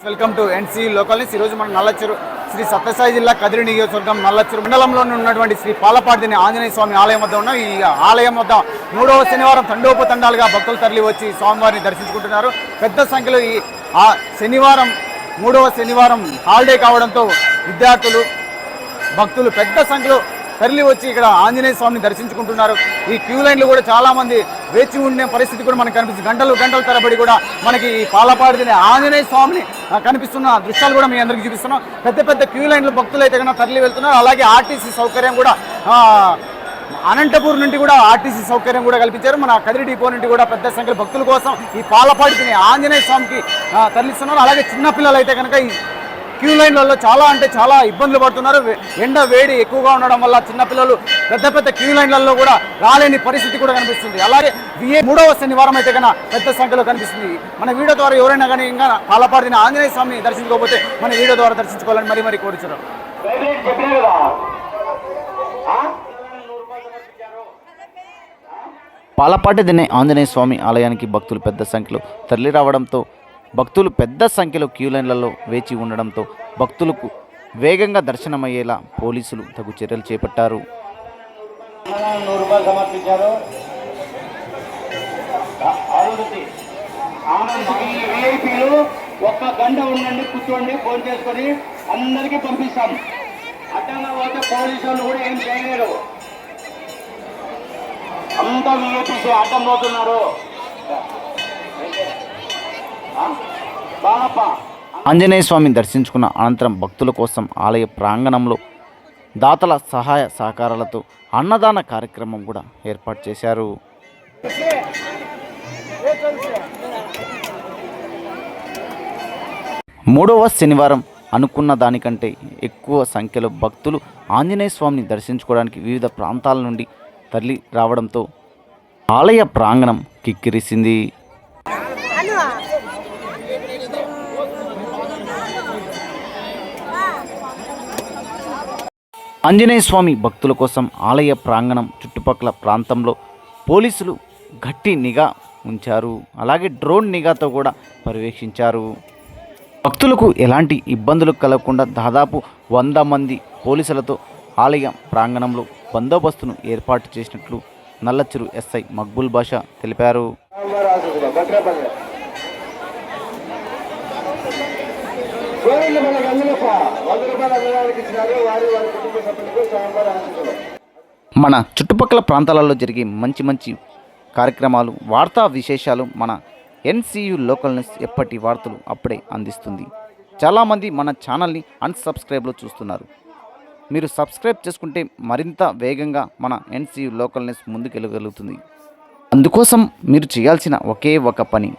Welcome to N C local news ఈరోజు మనం నల్లచెరు శ్రీ సత్యసాయి జిల్లా కదిరి నియోజకవర్గం నల్లచెరు మండలంలోనే ఉన్నటువంటి శ్రీ పాలపాటిని ఆంజనేయ స్వామి ఆలయం వద్ద ఉన్నాం ఈ ఆలయం వద్ద మూడవ శనివారం తండోపతండాలుగా భక్తులు తరలి వచ్చి స్వామివారిని దర్శించుకుంటున్నారు. పెద్ద సంఖ్యలో ఈ ఆ శనివారం మూడవ శనివారం హాలిడే కావడంతో విద్యార్థులు భక్తులు పెద్ద సంఖ్యలో తరలి వచ్చి ఇక్కడ ఆంజనేయ స్వామిని దర్శించుకుంటున్నారు. ఈ క్యూ లైన్లు కూడా చాలామంది వేచి ఉండే పరిస్థితి కూడా మనకు కనిపిస్తుంది. గంటలు గంటల తరబడి కూడా మనకి ఈ పాలపాడిని ఆంజనేయ స్వామిని కనిపిస్తున్న దృశ్యాలు కూడా మీ అందరికీ చూపిస్తున్నాం. పెద్ద పెద్ద క్యూ లైన్లు భక్తులు అయితే కన్నా తరలి వెళ్తున్నారు. అలాగే ఆర్టీసీ సౌకర్యం కూడా అనంతపూర్ నుండి కూడా ఆర్టీసీ సౌకర్యం కూడా కల్పించారు. మన కదిరి డిపో నుండి కూడా పెద్ద సంఖ్యలో భక్తుల కోసం ఈ పాలపాడిని ఆంజనేయ స్వామికి తరలిస్తున్నారు. అలాగే చిన్నపిల్లలు అయితే కనుక ఈ క్యూ లైన్లలో చాలా అంటే చాలా ఇబ్బందులు పడుతున్నారు. ఎండ వేడి ఎక్కువగా ఉండడం వల్ల చిన్నపిల్లలు పెద్ద పెద్ద క్యూ లైన్లలో కూడా రాలేని పరిస్థితి కూడా కనిపిస్తుంది. అలాగే విఏ మూడవ శనివారం అయితే కన్నా పెద్ద సంఖ్యలో కనిపిస్తుంది. మన వీడియో ద్వారా ఎవరైనా కానీ ఇంకా పాలపాడిన ఆంజనేయ స్వామిని దర్శించుకోకపోతే మన వీడియో ద్వారా దర్శించుకోవాలని మరీ మరీ కోరుచున్నారు పాలపాటి దినే ఆంజనేయ స్వామి ఆలయానికి భక్తులు పెద్ద సంఖ్యలో తరలి రావడంతో భక్తులు పెద్ద సంఖ్యలో క్యూలైన్లలో వేచి ఉండడంతో భక్తులకు వేగంగా దర్శనమయ్యేలా పోలీసులు తగు చర్యలు చేపట్టారు. ఒక్క గంట ఉండండి కూర్చోండి ఫోన్ చేసుకొని అందరికీ పంపిస్తాం అడ్డంగా పోతే పోలీసు వాళ్ళు కూడా ఏం చేయలేరు అంతా విఐపీసీ అడ్డం పోతున్నారు. ఆంజనేయ స్వామిని దర్శించుకున్న అనంతరం భక్తుల కోసం ఆలయ ప్రాంగణంలో దాతల సహాయ సహకారాలతో అన్నదాన కార్యక్రమం కూడా ఏర్పాటు చేశారు. మూడవ శనివారం అనుకున్న దానికంటే ఎక్కువ సంఖ్యలో భక్తులు ఆంజనేయ స్వామిని దర్శించుకోవడానికి వివిధ ప్రాంతాల నుండి తరలి రావడంతో ఆలయ ప్రాంగణం కిక్కిరిసింది. ఆంజనేయ స్వామి భక్తుల కోసం ఆలయ ప్రాంగణం చుట్టుపక్కల ప్రాంతంలో పోలీసులు గట్టి నిఘా ఉంచారు. అలాగే డ్రోన్ నిఘాతో కూడా పర్యవేక్షించారు. భక్తులకు ఎలాంటి ఇబ్బందులు కలగకుండా దాదాపు వంద మంది పోలీసులతో ఆలయ ప్రాంగణంలో బందోబస్తును ఏర్పాటు చేసినట్లు నల్లచెరు ఎస్ఐ మక్బుల్ బాషా తెలిపారు. మనకు వంద రూపాయలు అందడానికి ఇచ్చినారు. వారి వారి కుటుంబ సభ్యులకు మన చుట్టుపక్కల ప్రాంతాలలో జరిగే మంచి మంచి కార్యక్రమాలు వార్తా విశేషాలు మన ఎన్సీయు లోకల్ న్యూస్ ఎప్పటి వార్తలు అప్పుడే అందిస్తుంది. చాలామంది మన ఛానల్ని అన్సబ్స్క్రైబ్లో చూస్తున్నారు. మీరు సబ్స్క్రైబ్ చేసుకుంటే మరింత వేగంగా మన ఎన్సీయు లోకల్ న్యూస్ ముందుకెళ్ళగలుగుతుంది. అందుకోసం మీరు చేయాల్సిన ఒకే ఒక పని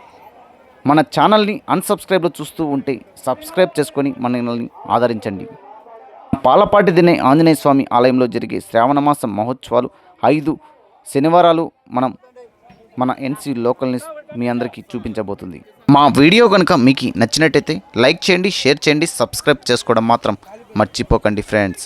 మన ఛానల్ని అన్సబ్స్క్రైబ్లో చూస్తూ ఉంటే సబ్స్క్రైబ్ చేసుకొని మనల్ని ఆదరించండి. పాలపాటి దినే ఆంజనేయ స్వామి ఆలయంలో జరిగే శ్రావణమాసం మహోత్సవాలు ఐదు శనివారాలు మనం మన ఎన్సీ లోకల్ని మీ అందరికీ చూపించబోతుంది. మా వీడియో కనుక మీకు నచ్చినట్టయితే లైక్ చేయండి షేర్ చేయండి సబ్స్క్రైబ్ చేసుకోవడం మాత్రం మర్చిపోకండి ఫ్రెండ్స్.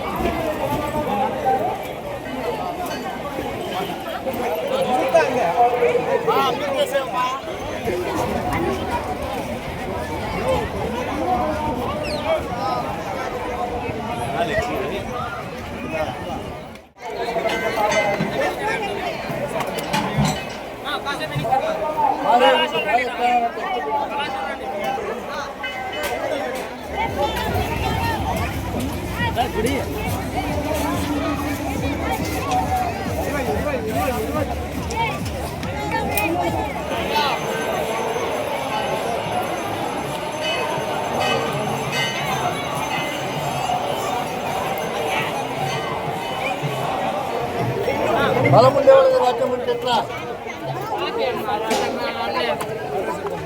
அங்கே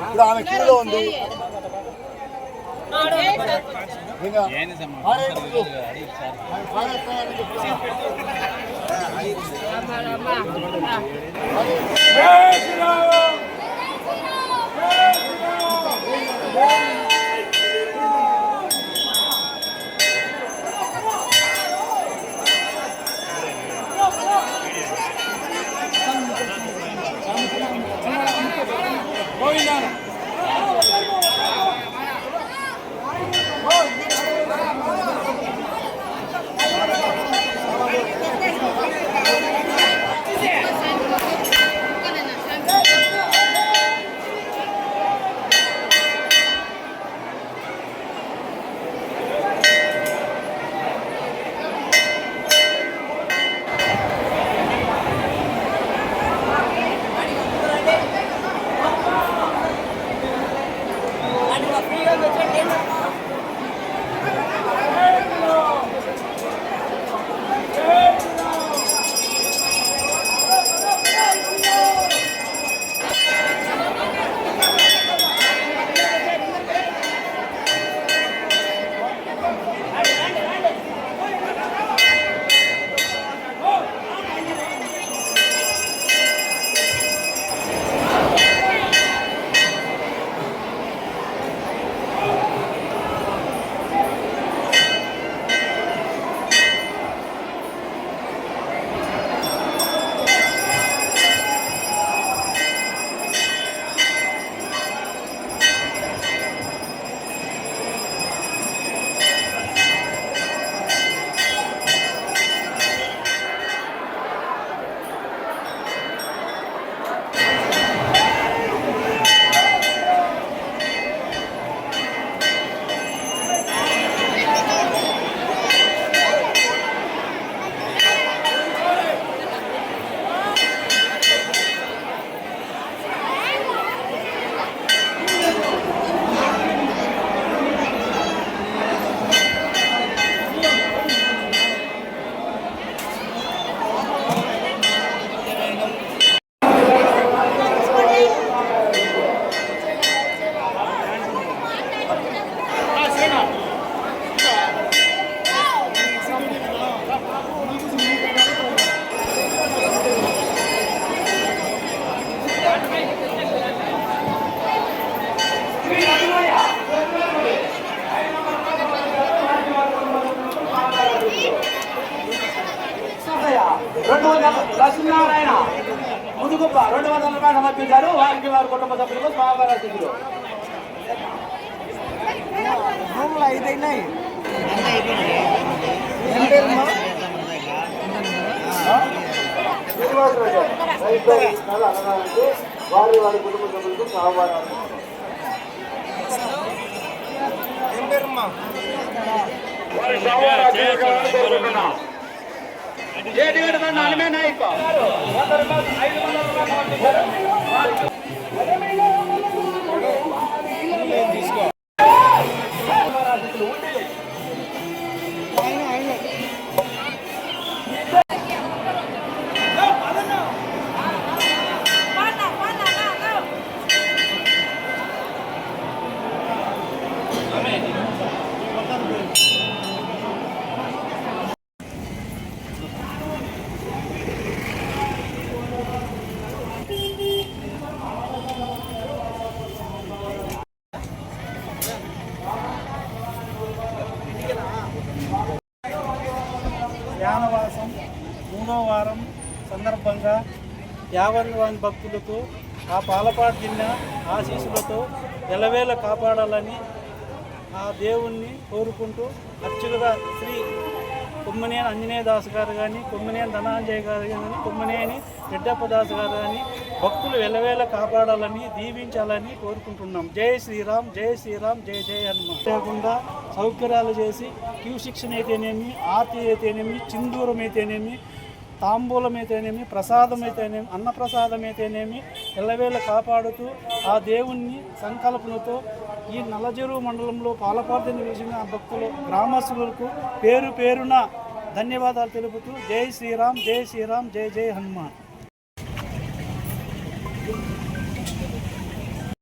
ఇప్పుడు ఆమె క్యూలో ఉంది. ఇంకా లక్ష్మీనారాయణ ముదుగుప్ప రెండు వందల రూపాయలు సమర్పించారు వారికి వారి కుటుంబ సభ్యులకు స్వాగత స్థితిలో అన్నదానికి వారి వారి కుటుంబ సభ్యులకు సహవారాలు వారి కోరుకుంటున్నాం ఏడు ఏడు మంది అనిమే నాయకు? వారం సందర్భంగా యావన్ భక్తులకు ఆ పాలపాటు జిల్లా ఆశీస్సులతో ఎలవేళ కాపాడాలని ఆ దేవుణ్ణి కోరుకుంటూ అర్చకుగా శ్రీ కొమ్మనేని అంజనేయదాసు గారు కానీ కొమ్మనేని ధనాంజయ గారు కానీ కొమ్మనేని రెడ్డప్పదాసు గారు కానీ భక్తులు వెలవేళ కాపాడాలని దీవించాలని కోరుకుంటున్నాం. జై శ్రీరామ్ జై శ్రీరామ్ జై జై హనుమాన్. లేకుండా సౌకర్యాలు చేసి క్యూ శిక్షణ అయితేనేమి ఆర్తి అయితేనేమి చిందూరం అయితేనేమి తాంబూలం అయితేనేమి ప్రసాదం అయితేనేమి అన్నప్రసాదం అయితేనేమి ఎల్లవేళ కాపాడుతూ ఆ దేవుణ్ణి సంకల్పనతో ఈ నల్లజెరువు మండలంలో పాలపార్తి నిలిచిన భక్తులు గ్రామస్తులకు పేరు పేరున ధన్యవాదాలు తెలుపుతూ జై శ్రీరామ్ జై శ్రీరామ్ జై జై హనుమాన్.